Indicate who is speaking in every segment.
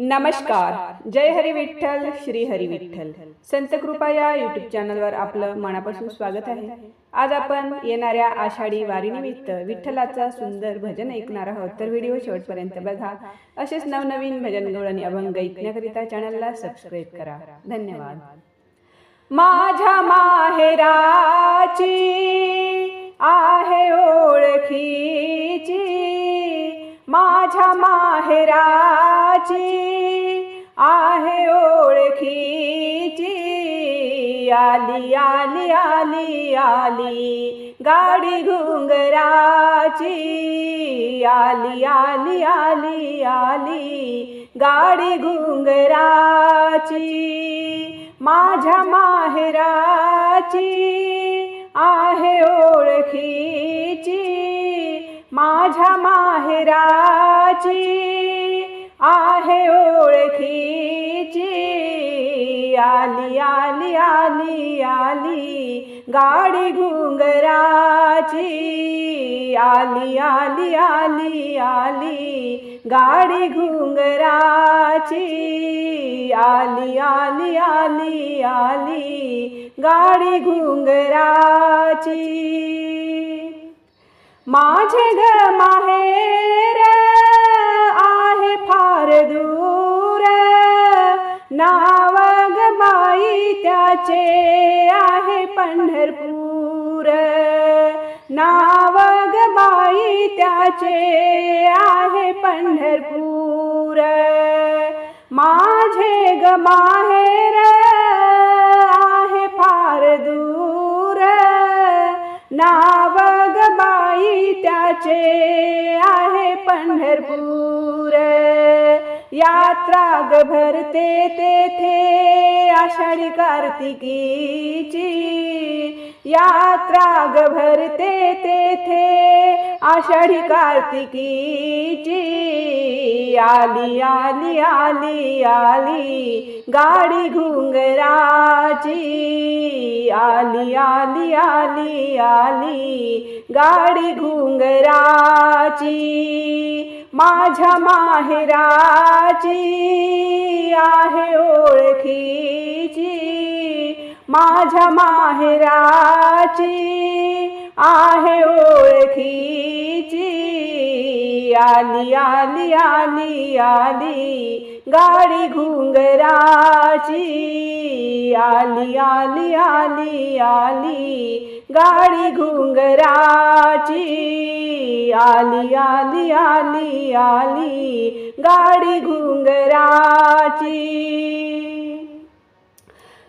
Speaker 1: नमस्कार. जय हरी विठ्ठल श्री हरी विठ्ठल. संत कृपा या युट्यूब चॅनलवर आपलं मनापासून स्वागत आहे. आज आपण येणाऱ्या आषाढी वारीनिमित्त विठ्ठलाचा सुंदर भजन ऐकणार आहोत. तर व्हिडिओ शेवटपर्यंत बघा. असेच नवनवीन भजन गवळ आणि अभंग ऐकण्याकरिता चॅनलला सबस्क्राईब करा. धन्यवाद. माझ्या माहेराची आहे ओळखी माझ्या माहेराची आहे ओळखीची. आली आली आली आली गाडी घुंगराची. आली आली आली आली गाडी घुंगराची. माझ्या माहेराची आहे ओळखी माझ्या माहेराची आहे ओळखीची. आली आली आली आली गाडी घुंगराची. आली आली आली आली गाडी घुंगराची. आली आली आली आली गाडी घुंगराची. माझे ग माहेर आहे फार दूर. नाव ग बाई त्याचे आहे पंढरपूर. नाव ग बाई त्याचे आहे पंढरपूर. माझे ग माहेर आहे फार दूर. नाव त्याचे आहे पंढरपूर. यात्रा ग भरते तेथे आषाढी कार्तिकीची. यात्रा ग भरते तेथे आषाढी कार्तिकीची. आली आली आली आली. गाडी घुंगराची. आली आली आली आली. गाडी घुंगराची. माझ्या माहेराची आहे ओळखीची. माझ्या माहेराची आहे ओळखी आली आली आली आली. गाडी घुंगराची. आली आली आली आली. गाडी घुंगराची. आली आली आली आली. गाडी घुंगराची.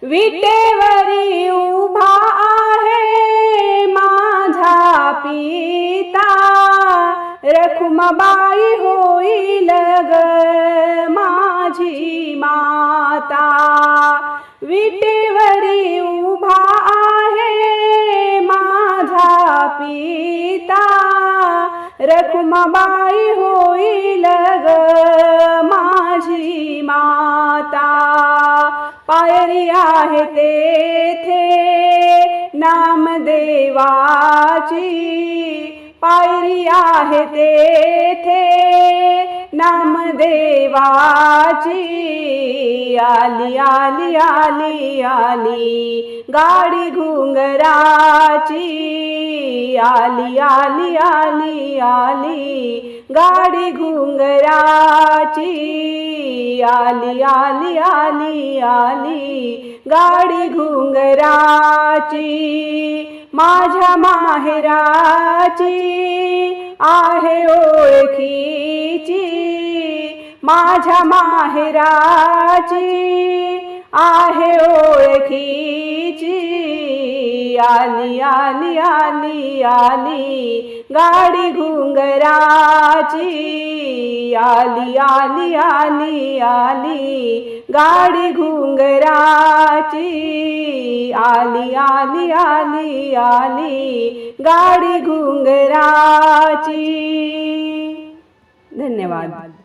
Speaker 1: विटेवरी उभा रखुमाबाई होईल ग माझी माता. विटेवरी उभा आहे माझा पिता. रखुमाबाई होईल ग माझी माता. पायरी आहे तेथे नामदेवाची. पायरी आहे तेथे. नामदेवाची आली आली आली आली. गाडी घुंगराची आली आली आली आली. गाडी घुंगराची आली आली आली आली गाडी घुंगराची माझ्या माहेराची आहे ओळखीची माझ्या माहेराची आहे ओळखी आली आली आली आली. गाडी घुंगराची. आली आली आली आली. गाडी घुंगराची. आली आली आली आली. गाडी घुंगराची. धन्यवाद.